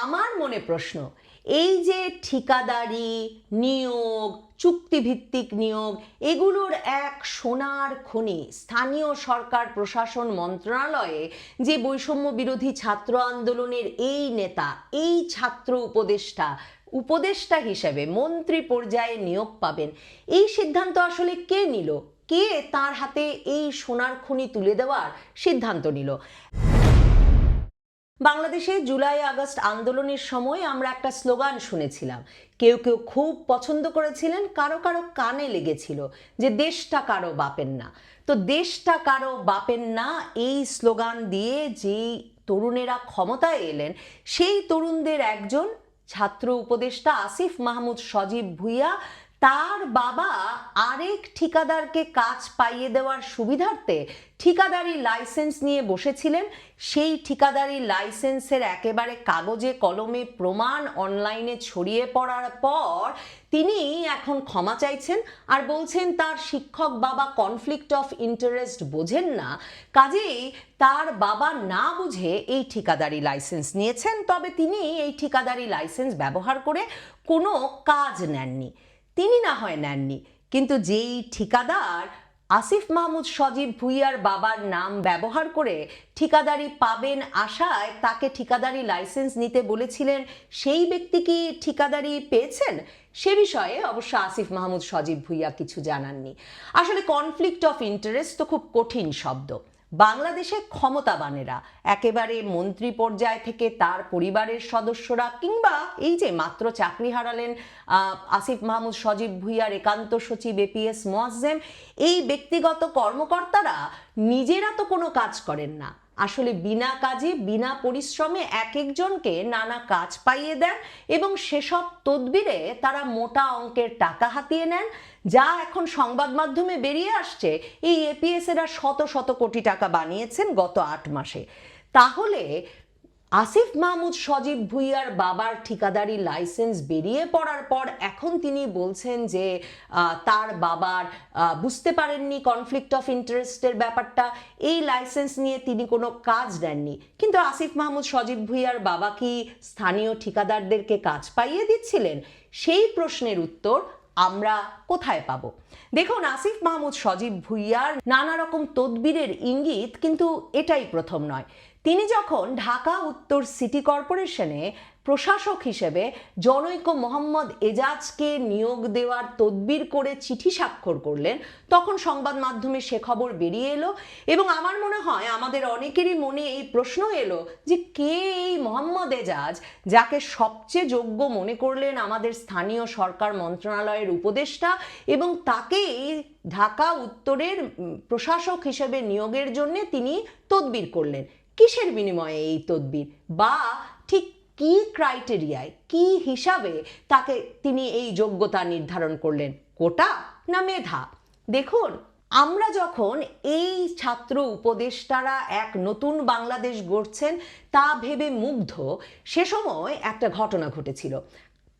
আমার মনে প্রশ্ন, এই যে ঠিকাদারি নিয়োগ, চুক্তিভিত্তিক নিয়োগ, এগুলোর এক সোনার খনি স্থানীয় সরকার প্রশাসন মন্ত্রণালয়ে যে বৈষম্য বিরোধী ছাত্র আন্দোলনের এই নেতা, এই ছাত্র উপদেষ্টা উপদেষ্টা হিসেবে মন্ত্রী পর্যায়ে নিয়োগ পাবেন, এই সিদ্ধান্ত আসলে কে নিল? কে তার হাতে এই সোনার খনি তুলে দেওয়ার সিদ্ধান্ত নিল? বাংলাদেশে জুলাই আগস্ট আন্দোলনের সময় আমরা একটা স্লোগান শুনেছিলাম। কেউ কেউ খুব পছন্দ করেছিলেন, কারও কারও কানে লেগেছিল যে দেশটা কারও বাপেন না। তো দেশটা কারও বাপেন না এই স্লোগান দিয়ে যেই তরুণেরা ক্ষমতায় এলেন, সেই তরুণদের একজন ছাত্র উপদেষ্টা আসিফ মাহমুদ সজীব ভুইয়া তার বাবা আরেক ঠিকাদারকে কাজ পাইয়ে দেওয়ার সুবিধার্থে ঠিকাদারি লাইসেন্স নিয়ে বসেছিলেন। সেই ঠিকাদারি লাইসেন্সের একেবারে কাগজে, কলমে, প্রমাণ অনলাইনে ছড়িয়ে পড়ার পর তিনি এখন ক্ষমা চাইছেন আর বলছেন, তার শিক্ষক বাবা কনফ্লিক্ট অফ ইন্টারেস্ট বোঝেন না। কাজেই তার বাবা না বুঝে এই ঠিকাদারি লাইসেন্স নিয়েছেন। তবে তিনি এই ঠিকাদারি লাইসেন্স ব্যবহার করে কোনো কাজ নেননি। তিনি না হয় নেননি। কিন্তু যেই ঠিকাদার আসিফ মাহমুদ সজীব ভুইয়ার বাবার নাম ব্যবহার করে ঠিকাদারি পাবেন আশায় তাকে ঠিকাদারি লাইসেন্স নিতে বলেছিলেন, সেই ব্যক্তি কি ঠিকাদারি পেয়েছেন? সে বিষয়ে অবশ্য আসিফ মাহমুদ সজীব ভুইয়া কিছু জানাননি। আসলে কনফ্লিক্ট অফ ইন্টারেস্ট তো খুব কঠিন শব্দ। বাংলাদেশে ক্ষমতাবানেরা, একেবারে মন্ত্রী পর্যায় থেকে তার পরিবারের সদস্যরা কিংবা এই যে মাত্র চাকরি হারালেন আসিফ মাহমুদ, সজীব ভুইয়ার একান্ত সচিব এপিএস মোয়াজ্জেম, এই ব্যক্তিগত কর্মকর্তারা নিজেরা তো কোনো কাজ করেন না। আসলে বিনা কাজে, বিনা পরিশ্রমে এক একজনকে নানা কাজ পাইয়ে দেন এবং সেসব তদবিরে তারা মোটা অঙ্কের টাকা হাতিয়ে নেন, যা এখন সংবাদ মাধ্যমে বেরিয়ে আসছে। এই এপিএস এরা শত শত কোটি টাকা বানিয়েছেন গত আট মাসে। তাহলে আসিফ মাহমুদ, সজীব ভুইয়ার বাবার ঠিকাদারি লাইসেন্স বেরিয়ে পড়ার পর এখন তিনি বলছেন যে তার বাবার বুঝতে পারেননি কনফ্লিক্ট অফ ইন্টারেস্টের ব্যাপারটা। এই লাইসেন্স নিয়ে তিনি কোনো কাজ দেননি। কিন্তু আসিফ মাহমুদ, সজীব ভুইয়ার বাবা কি স্থানীয় ঠিকাদারদেরকে কাজ পাইয়ে দিচ্ছিলেন? সেই প্রশ্নের উত্তর আমরা কোথায় পাবো? দেখুন, আসিফ মাহমুদ, সজীব ভুইয়ার নানা রকম তদবিরের ইঙ্গিত কিন্তু এটাই প্রথম নয়। তিনি যখন ঢাকা উত্তর সিটি কর্পোরেশনে প্রশাসক হিসেবে জনৈক মোহাম্মদ এজাজকে নিয়োগ দেওয়ার তদবির করে চিঠি স্বাক্ষর করলেন, তখন সংবাদ মাধ্যমে সে খবর বেরিয়ে এলো এবং আমার মনে হয় আমাদের অনেকেরই মনে এই প্রশ্ন এলো যে কে এই মোহাম্মদ এজাজ যাকে সবচেয়ে যোগ্য মনে করলেন আমাদের স্থানীয় সরকার মন্ত্রণালয়ের উপদেষ্টা এবং তাকেই ঢাকা উত্তরের প্রশাসক হিসেবে নিয়োগের জন্য তিনি তদবির করলেন। কিসের বিনিময়ে এই তদবির? বা ঠিক কি ক্রাইটেরিয়ায়, কি হিসাবে তাকে তিনি এই যোগ্যতা নির্ধারণ করলেন? কোটা না মেধা? দেখুন, আমরা যখন এই ছাত্র উপদেষ্টারা এক নতুন বাংলাদেশ গড়ছেন, তা ভেবে মুগ্ধ, সে সময় একটা ঘটনা ঘটেছিল।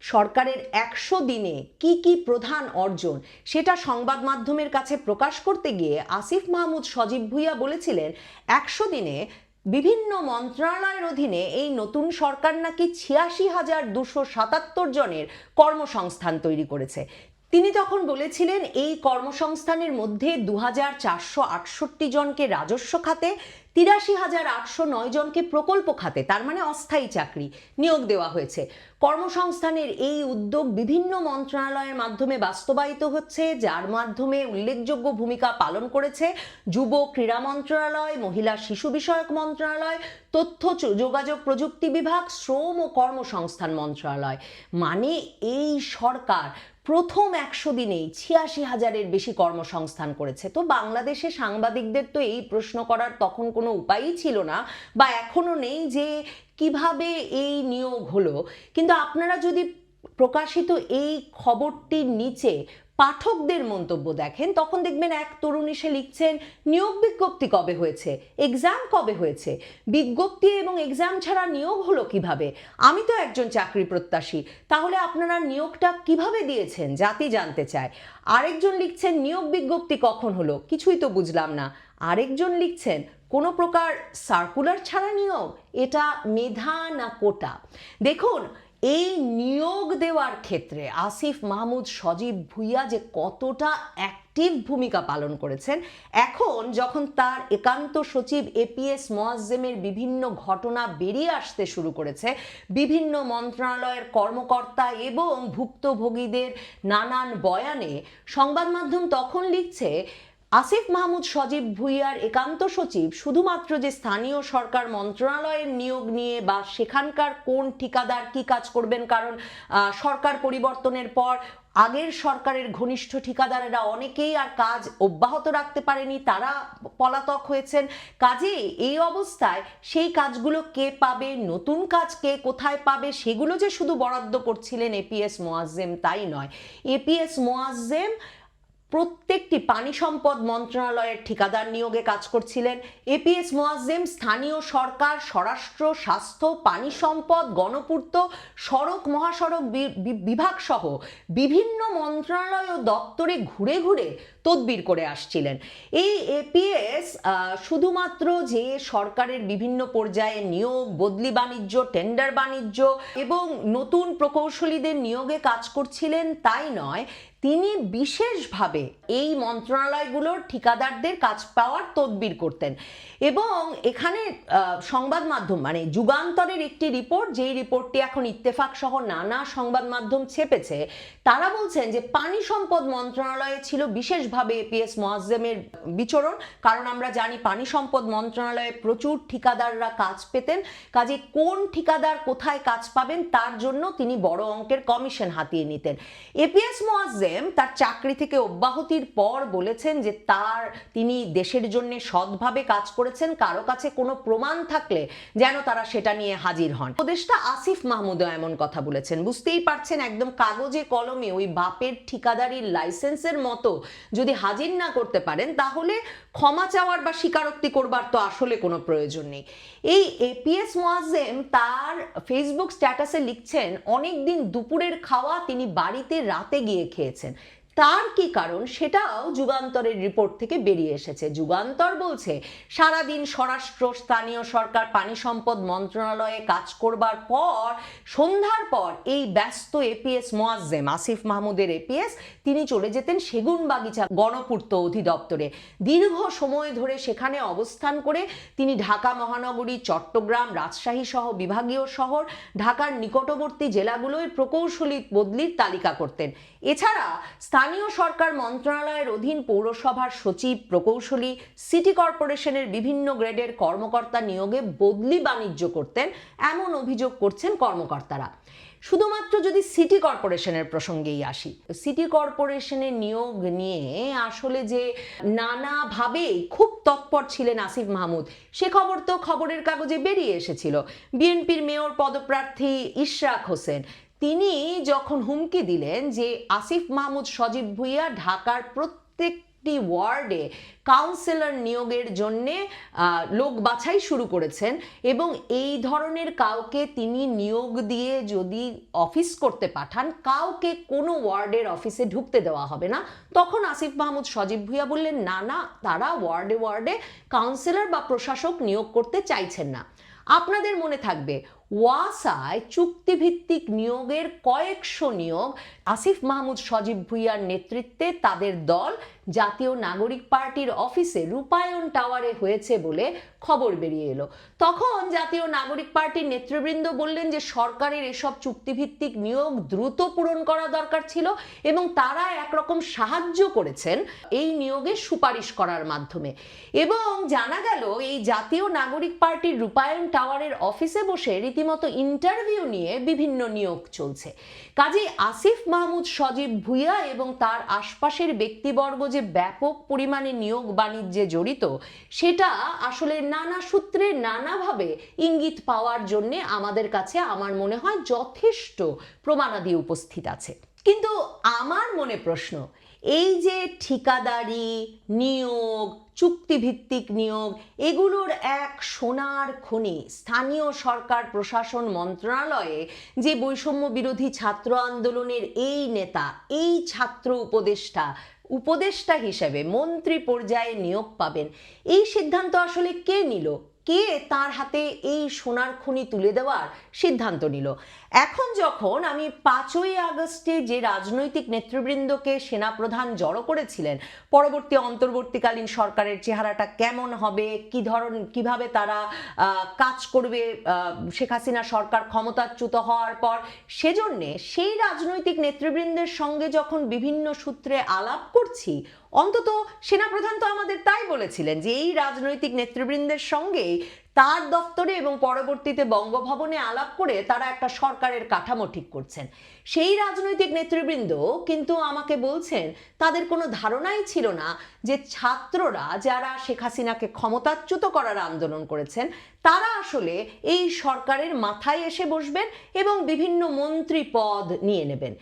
সরকারের একশো দিনে কি কি প্রধান অর্জন, সেটা সংবাদ মাধ্যমের কাছে প্রকাশ করতে গিয়ে আসিফ মাহমুদ সজীব ভুইয়া বলেছিলেন, একশো দিনে বিভিন্ন মন্ত্রণালয়ের অধীনে এই নতুন সরকার নাকি ছিয়াশি হাজার দুশো সাতাত্তর জনের কর্মসংস্থান তৈরি করেছে। তিনি তখন বলেছিলেন, এই কর্মসংস্থানের মধ্যে দু হাজার চারশো আটষট্টি জনকে রাজস্ব খাতে, তিরাশি হাজার আটশো নয় জনকে প্রকল্প খাতে, তার মানে অস্থায়ী চাকরি নিয়োগ দেওয়া হয়েছে। কর্মসংস্থানের এই উদ্যোগ বিভিন্ন মন্ত্রণালয়ের মাধ্যমে বাস্তবায়িত হচ্ছে, যার মাধ্যমে উল্লেখযোগ্য ভূমিকা পালন করেছে যুব ক্রীড়া মন্ত্রণালয়, মহিলা শিশু বিষয়ক মন্ত্রণালয়, তথ্য যোগাযোগ প্রযুক্তি বিভাগ, শ্রম ও কর্মসংস্থান মন্ত্রণালয়। মানে এই সরকার প্রথম একশো দিনেই ছিয়াশি হাজারের বেশি কর্মসংস্থান করেছে। তো বাংলাদেশে সাংবাদিকদের তো এই প্রশ্ন করার তখন কোনো উপায়ই ছিল না বা এখনও নেই যে কীভাবে এই নিয়োগ হলো। কিন্তু আপনারা যদি প্রকাশিত এই খবরটির নিচে পাঠকদের মন্তব্য দেখেন, তখন দেখবেন এক তরুণ এসে লিখছেন, নিয়োগ বিজ্ঞপ্তি কবে হয়েছে? এক্সাম কবে হয়েছে? বিজ্ঞপ্তি এবং এক্সাম ছাড়া নিয়োগ হলো কীভাবে? আমি তো একজন চাকরি প্রত্যাশী, তাহলে আপনারা নিয়োগটা কীভাবে দিয়েছেন? জাতি জানতে চায়। আরেকজন লিখছেন, নিয়োগ বিজ্ঞপ্তি কখন হলো? কিছুই তো বুঝলাম না। আরেকজন লিখছেন, কোনো প্রকার সার্কুলার ছাড়া নিয়োগ? এটা মেধা না কোটা? দেখুন এই নিয়োগ দেওয়ার ক্ষেত্রে আসিফ মাহমুদ সজীব ভুইয়া যে কতটা অ্যাক্টিভ ভূমিকা পালন করেছেন, এখন যখন তার একান্ত সচিব এপিএস মোয়াজ্জেমের বিভিন্ন ঘটনা বেরিয়ে আসতে শুরু করেছে, বিভিন্ন মন্ত্রণালয়ের কর্মকর্তা এবং ভুক্তভোগীদের নানান বয়ানে সংবাদ মাধ্যম তখন লিখছে আসিফ মাহমুদ সজীব ভুইয়ার একান্ত সচিব, শুধুমাত্র যে স্থানীয় সরকার মন্ত্রণালয়ের নিয়োগ নিয়ে বা সেখানকার কোন ঠিকাদার কি কাজ করবেন, কারণ সরকার পরিবর্তনের পর আগের সরকারের ঘনিষ্ঠ ঠিকাদারেরা অনেকেই আর কাজ অব্যাহত রাখতে পারেনি, তারা পলাতক হয়েছেন। কাজেই এই অবস্থায় সেই কাজগুলো কে পাবে, নতুন কাজ কে কোথায় পাবে, সেগুলো যে শুধু বরাদ্দ করছিলেন এপিএস মোয়াজ্জেম তাই নয়। এপিএস মোয়াজ্জেম প্রত্যেকটি পানি সম্পদ মন্ত্রণালয়ের ঠিকাদার নিয়োগে কাজ করছিলেন। এপিএস মোয়াজ্জেম, স্থানীয় সরকার, স্বরাষ্ট্র, স্বাস্থ্য, পানি সম্পদ, গণপূর্ত, সড়ক, মহাসড়ক বিভাগ সহ বিভিন্ন মন্ত্রণালয় ও দপ্তরে ঘুরে ঘুরে তদবির করে আসছিলেন। এই এপিএস শুধুমাত্র যে সরকারের বিভিন্ন পর্যায়ে নিয়োগ, বদলি বাণিজ্য, টেন্ডার বাণিজ্য এবং নতুন প্রকৌশলীদের নিয়োগে কাজ করছিলেন তাই নয় তিনি বিশেষভাবে এই মন্ত্রণালয়গুলোর ঠিকাদারদের কাজ পাওয়ার তদবির করতেন। এবং এখানে সংবাদ মাধ্যম মানে যুগান্তরের একটি রিপোর্ট, যেই রিপোর্টটি এখন ইত্তেফাক সহ নানা সংবাদ মাধ্যম ছেপেছে, তারা বলছেন যে পানি সম্পদ মন্ত্রণালয়ে ছিল বিশেষভাবে এপিএস মোয়াজ্জেমের বিচরণ, কারণ আমরা জানি পানি সম্পদ মন্ত্রণালয়ে প্রচুর ঠিকাদাররা কাজ পেতেন। কাজে কোন ঠিকাদার কোথায় কাজ পাবেন, তার জন্য তিনি বড় অঙ্কের কমিশন হাতিয়ে নিতেন। এপিএস মোয়াজ্জেম তার চাকরি থেকে অব্যাহতির পর বলেছেন যে তার, তিনি দেশের জন্য সৎভাবে কাজ করেছেন, কারও কাছে কোনো প্রমাণ থাকলে যেন তারা সেটা নিয়ে হাজির হন। উপদেষ্টা আসিফ মাহমুদও এমন কথা বলেছেন। বুঝতেই পারছেন একদম কাগজে কলমে ওই বাপের ঠিকাদারির লাইসেন্সের মতো যদি হাজির না করতে পারেন, তাহলে ক্ষমা চাওয়ার বা স্বীকারোক্তি করবার তো আসলে কোনো প্রয়োজন নেই। এই এপিএস মোয়াজেম তার ফেসবুক স্ট্যাটাসে লিখছেন অনেক দিন দুপুরের খাওয়া তিনি বাড়িতে রাতে গিয়ে খেয়েছেন। তার কি কারণ সেটাও যুগান্তরের রিপোর্ট থেকে বেরিয়ে এসেছে। যুগান্তর বলছে, সারাদিন স্বরাষ্ট্র, স্থানীয় সরকার, পানি সম্পদ মন্ত্রণালয়ে কাজ করবার পর, সন্ধ্যার পর এই ব্যস্ত এপিএস মোয়াজ্জেম আসিফ মাহমুদের এপিএস, তিনি চলে যেতেন সেগুন বাগিচা গণপূর্ত অধিদপ্তরে। দীর্ঘ সময় ধরে সেখানে অবস্থান করে তিনি ঢাকা মহানগরী, চট্টগ্রাম, রাজশাহী সহ বিভাগীয় শহর, ঢাকার নিকটবর্তী জেলাগুলোয় প্রকৌশলী বদলির তালিকা করতেন। এছাড়া স্থানীয় সরকার মন্ত্রণালয়ের অধীন পৌরসভার সচিব প্রকৌশলী সিটি কর্পোরেশনের বিভিন্ন গ্রেডের কর্মকর্তা নিয়োগে বদলি বাণিজ্য করতেন এমন অভিযোগ করছেন কর্মকর্তারা। শুধুমাত্র যদি সিটি কর্পোরেশনের প্রসঙ্গেই আসি, সিটি কর্পোরেশনের নিয়োগ নিয়ে আসলে যে নানাভাবেই খুব তৎপর ছিলেন আসিফ মাহমুদ, সে খবর তো খবরের কাগজে বেরিয়ে এসেছিল। বিএনপির মেয়র পদপ্রার্থী ইশরাক হোসেন তিনি যখন হুমকি দিলেন যে আসিফ মাহমুদ, সজীব ভুইয়া ঢাকার প্রত্যেকটি ওয়ার্ডে কাউন্সিলর নিয়োগের জন্যে লোক বাছাই শুরু করেছেন এবং এই ধরনের কাউকে তিনি নিয়োগ দিয়ে যদি অফিস করতে পাঠান, কাউকে কোনো ওয়ার্ডের অফিসে ঢুকতে দেওয়া হবে না। তখন আসিফ মাহমুদ, সজীব ভুইয়া বললেন, না না, তারা ওয়ার্ডে ওয়ার্ডে কাউন্সিলর বা প্রশাসক নিয়োগ করতে চাইছেন না। আপনাদের মনে থাকবে ওয়াসায় চুক্তিভিত্তিক নিয়োগের কয়েকশো নিয়োগ আসিফ মাহমুদ সজীব ভুইয়ার নেতৃত্বে তাদের দল জাতীয় নাগরিক পার্টির অফিসে রূপায়ণ টাওয়ারে হয়েছে বলে খবর বেরিয়ে এলো। তখন জাতীয় নাগরিক পার্টির নেতৃবৃন্দ বললেন যে সরকারের এসব চুক্তিভিত্তিক নিয়োগ দ্রুত পূরণ করা দরকার ছিল এবং তারা একরকম সাহায্য করেছেন এই নিয়োগে সুপারিশ করার মাধ্যমে। এবং জানা গেল এই জাতীয় নাগরিক পার্টির রূপায়ণ টাওয়ারের অফিসে বসে রীতিমতো ইন্টারভিউ নিয়ে বিভিন্ন নিয়োগ চলছে। কাজে আসিফ মাহমুদ সজীব ভুইয়া এবং তার আশপাশের ব্যক্তিবর্গ যে ব্যাপক পরিমাণে নিয়োগ বাণিজ্যে জড়িত, সেটা আসলে নানা সূত্রে নানাভাবে ইঙ্গিত পাওয়ার জন্যে আমাদের কাছে আমার মনে হয় যথেষ্ট প্রমাণাদি উপস্থিত আছে। কিন্তু আমার মনে প্রশ্ন, এই যে ঠিকাদারি নিয়োগ, চুক্তিভিত্তিক নিয়োগ, এগুলোর এক সোনার খনি স্থানীয় সরকার প্রশাসন মন্ত্রণালয়ে যে বৈষম্য বিরোধী ছাত্র আন্দোলনের এই নেতা, এই ছাত্র উপদেষ্টা উপদেষ্টা হিসেবে মন্ত্রী পর্যায়ে নিয়োগ পাবেন। এই সিদ্ধান্ত আসলে কে নিল? কে তার হাতে এই সোনার খনি তুলে দেওয়ার সিদ্ধান্ত নিল? এখন যখন আমি পাঁচই আগস্টে যে রাজনৈতিক নেতৃবৃন্দকে সেনাপ্রধান জড়ো করেছিলেন, পরবর্তী অন্তর্বর্তীকালীন সরকারের চেহারাটা কেমন হবে, কি ধরন, কীভাবে তারা কাজ করবে শেখ হাসিনা সরকার ক্ষমতাচ্যুত হওয়ার পর, সেজন্যে সেই রাজনৈতিক নেতৃবৃন্দের সঙ্গে যখন বিভিন্ন সূত্রে আলাপ করছি, অন্তত সেনাপ্রধান তো আমাদের তাই বলেছিলেন যে এই রাজনৈতিক নেতৃবৃন্দের সঙ্গে তার দপ্তরে এবং পরবর্তীতে বঙ্গভবনে আলাপ করে তারা একটা সরকারের কাঠামো ঠিক করছেন। সেই রাজনৈতিক নেতৃবৃন্দ কিন্তু আমাকে বলছেন, তাদের কোনো ধারণাই ছিল না যে ছাত্ররা যারা শেখ হাসিনাকে ক্ষমতাচ্যুত করার আন্দোলন করেছেন, তারা আসলে এই সরকারের মাথায় এসে বসবেন এবং বিভিন্ন মন্ত্রী পদ নিয়ে নেবেন।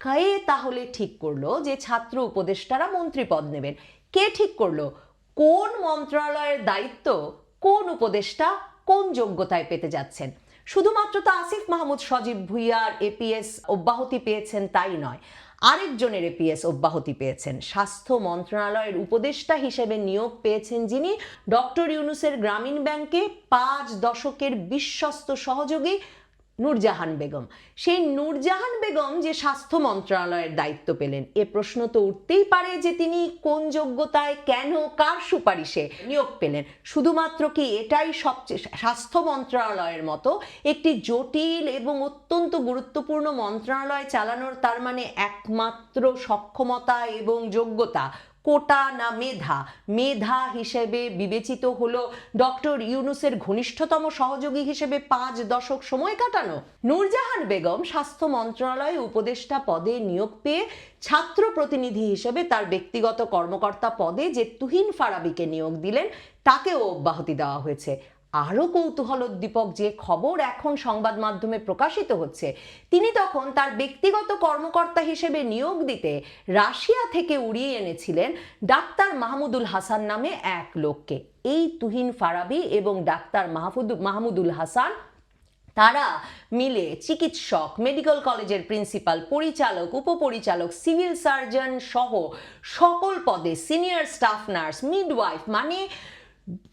কে তাহলে ঠিক করল যে ছাত্র উপদেষ্টারা মন্ত্রী পদ নেবেন? কে ঠিক করল? কোন মন্ত্রণালয়ের দায়িত্ব কোন উপদেষ্টা কোন যোগ্যতায় পেতে যাচ্ছেন? শুধুমাত্র তো আসিফ মাহমুদ, সজীব ভুইয়ার এপিএস অব্যাহতি পেয়েছেন তাই নয়, আরেকজনের এপিএস অব্যাহতি পেয়েছেন। স্বাস্থ্য মন্ত্রণালয়ের উপদেষ্টা হিসেবে নিয়োগ পেয়েছেন যিনি ডক্টর ইউনুসের গ্রামীণ ব্যাংকে পাঁচ দশকের বিশ্বস্ত সহযোগী নূরজাহান বেগম। সেই নূরজাহান বেগম যে স্বাস্থ্য মন্ত্রণালয়ের দায়িত্ব পেলেন, এ প্রশ্ন তো উঠতেই পারে যে তিনি কোন যোগ্যতায়, কেন, কার সুপারিশে নিয়োগ পেলেন। শুধুমাত্র কি এটাই সবচেয়ে স্বাস্থ্য মন্ত্রণালয়ের মতো একটি জটিল এবং অত্যন্ত গুরুত্বপূর্ণ মন্ত্রণালয় চালানোর তার মানে একমাত্র সক্ষমতা এবং যোগ্যতা কোটা না মেধা? মেধা হিসেবে বিবেচিত হলো ডক্টর ইউনুসের ঘনিষ্ঠতম সহযোগী হিসেবে পাঁচ দশক সময় কাটানো। নূরজাহান বেগম স্বাস্থ্য মন্ত্রণালয়ে উপদেষ্টা পদে নিয়োগ পেয়ে ছাত্র প্রতিনিধি হিসেবে তার ব্যক্তিগত কর্মকর্তা পদে যে তুহিন ফারাবিকে নিয়োগ দিলেন, তাকেও অব্যাহতি দেওয়া হয়েছে। আরও কৌতূহলোদ্দীপক যে খবর এখন সংবাদ মাধ্যমে প্রকাশিত হচ্ছে, তিনি তখন তার ব্যক্তিগত কর্মকর্তা হিসেবে নিয়োগ দিতে রাশিয়া থেকে উড়িয়ে এনেছিলেন ডাক্তার মাহমুদুল হাসান নামে এক লোককে। এই তুহিন ফারাবি এবং ডাক্তার মাহফুদ, মাহমুদুল হাসান, তারা মিলে চিকিৎসক, মেডিকেল কলেজের প্রিন্সিপাল, পরিচালক, উপপরিচালক, সিভিল সার্জন সহ সকল পদে সিনিয়র স্টাফ নার্স, মিডওয়াইফ মানে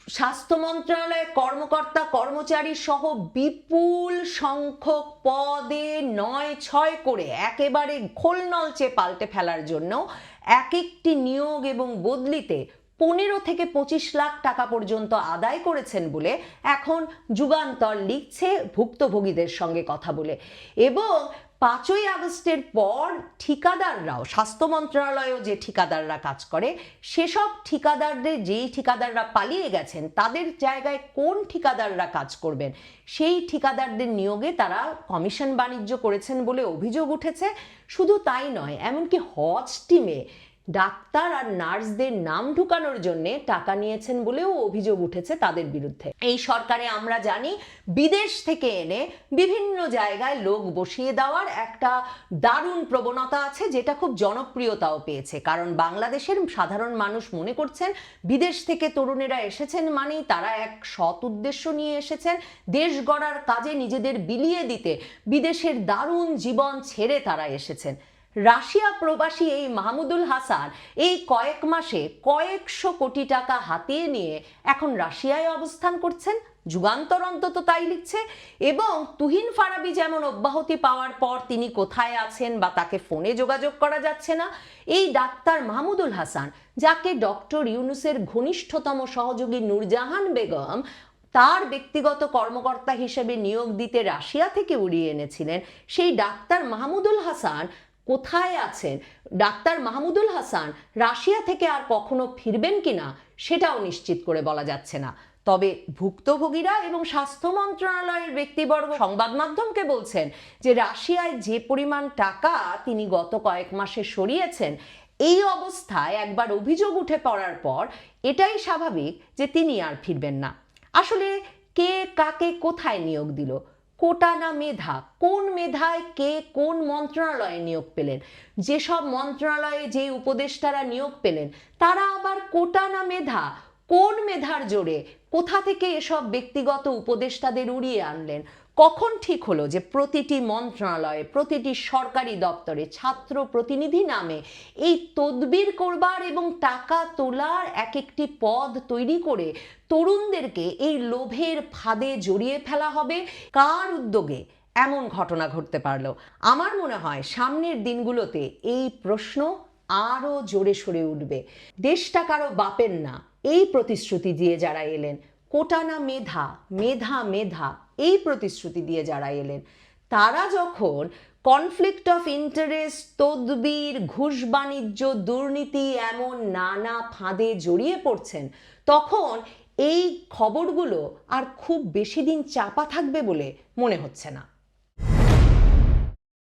স্বাস্থ্য মন্ত্রণালয়ের কর্মকর্তা কর্মচারী সহ বিপুল সংখ্যক পদে নয় ছয় করে একেবারে খোলনলচে পাল্টে ফেলার জন্য এক একটি নিয়োগ এবং বদলিতে পনেরো থেকে পঁচিশ লাখ টাকা পর্যন্ত আদায় করেছেন বলে এখন যুগান্তর লিখছে ভুক্তভোগীদের সঙ্গে কথা বলে। এবং পাঁচই আগস্টের পর ঠিকাদাররাও, স্বাস্থ্য মন্ত্রণালয়েও যে ঠিকাদাররা কাজ করে, সেসব ঠিকাদারদের, যেই ঠিকাদাররা পালিয়ে গেছেন, তাদের জায়গায় কোন ঠিকাদাররা কাজ করবেন, সেই ঠিকাদারদের নিয়োগে তারা কমিশন বাণিজ্য করেছেন বলে অভিযোগ উঠেছে। শুধু তাই নয়, এমনকি হজ টিমে ডাক্তার আর নার্সদের নাম ঢুকানোর জন্য টাকা নিয়েছেন বলেও অভিযোগ উঠেছে তাদের বিরুদ্ধে। এই সরকারে আমরা জানি, বিদেশ থেকে এনে বিভিন্ন জায়গায় লোক বসিয়ে দেওয়ার একটা দারুণ প্রবণতা আছে, যেটা খুব জনপ্রিয়তাও পেয়েছে। কারণ বাংলাদেশের সাধারণ মানুষ মনে করছেন, বিদেশ থেকে তরুণেরা এসেছেন মানেই তারা এক সৎ উদ্দেশ্য নিয়ে এসেছেন। দেশ গড়ার কাজে নিজেদের বিলিয়ে দিতে বিদেশের দারুণ জীবন ছেড়ে তারা এসেছেন। রাশিয়া প্রবাসী এই মাহমুদুল হাসান এই কয়েক মাসে কয়েকশো কোটি টাকা হাতিয়ে নিয়ে এখন রাশিয়ায় অবস্থান করছেন। যুগান্তর অন্তত তাই লিখছে। এবং তুহিন ফারাবি যেমন অব্যাহতি পাওয়ার পর তিনি কোথায় আছেন বা তাকে ফোনে যোগাযোগ করা যাচ্ছে না, এই ডাক্তার মাহমুদুল হাসান, যাকে ডক্টর ইউনুসের ঘনিষ্ঠতম সহযোগী নূরজাহান বেগম তার ব্যক্তিগত কর্মকর্তা হিসেবে নিয়োগ দিতে রাশিয়া থেকে উড়িয়ে এনেছিলেন, সেই ডাক্তার মাহমুদুল হাসান কোথায় আছেন? ডাক্তার মাহমুদুল হাসান, রাশিয়া থেকে আর কখনো ফিরবেন কিনা সেটাও নিশ্চিত করে বলা যাচ্ছে না। তবে ভুক্তভোগীরা এবং স্বাস্থ্য মন্ত্রণালয়ের ব্যক্তিবর্গ সংবাদ মাধ্যমকে বলছেন যে, রাশিয়ায় যে পরিমাণ টাকা তিনি গত কয়েক মাসে সরিয়েছেন, এই অবস্থায় একবার অভিযোগ উঠে পড়ার পর এটাই স্বাভাবিক যে তিনি আর ফিরবেন না। আসলে কে কাকে কোথায় নিয়োগ দিল? কোটা না মেধা? কোন মেধায় কে কোন মন্ত্রণালয়ে নিয়োগ পেলেন? যেসব মন্ত্রণালয়ে যে উপদেষ্টারা নিয়োগ পেলেন, তারা আবার কোটানা মেধা? কোন মেধার জোরে? কোথা থেকে এসব ব্যক্তিগত উপদেষ্টাদের উড়িয়ে আনলেন? কখন ঠিক হলো যে প্রতিটি মন্ত্রণালয়ে, প্রতিটি সরকারি দপ্তরে ছাত্র প্রতিনিধি নামে এই তদবির করবার এবং টাকা তোলার এক একটি পদ তৈরি করে তরুণদেরকে এই লোভের ফাঁদে জড়িয়ে ফেলা হবে? কার উদ্যোগে এমন ঘটনা ঘটতে পারল? আমার মনে হয় সামনের দিনগুলোতে এই প্রশ্ন আরও জোরে সরে উঠবে। দেশটা কারও বাপের না, এই প্রতিশ্রুতি দিয়ে যারা এলেন, কোটা না মেধা মেধা মেধা। এই প্রতিশ্রুতি দিয়ে যারা এলেন, তারা যখন কনফ্লিক্ট অফ ইন্টারেস্ট তদবির, ঘুষ বাণিজ্য, দুর্নীতি এমন নানা ফাঁদে জড়িয়ে পড়ছেন, তখন এই খবরগুলো আর খুব বেশি দিন চাপা থাকবে বলে মনে হচ্ছে না।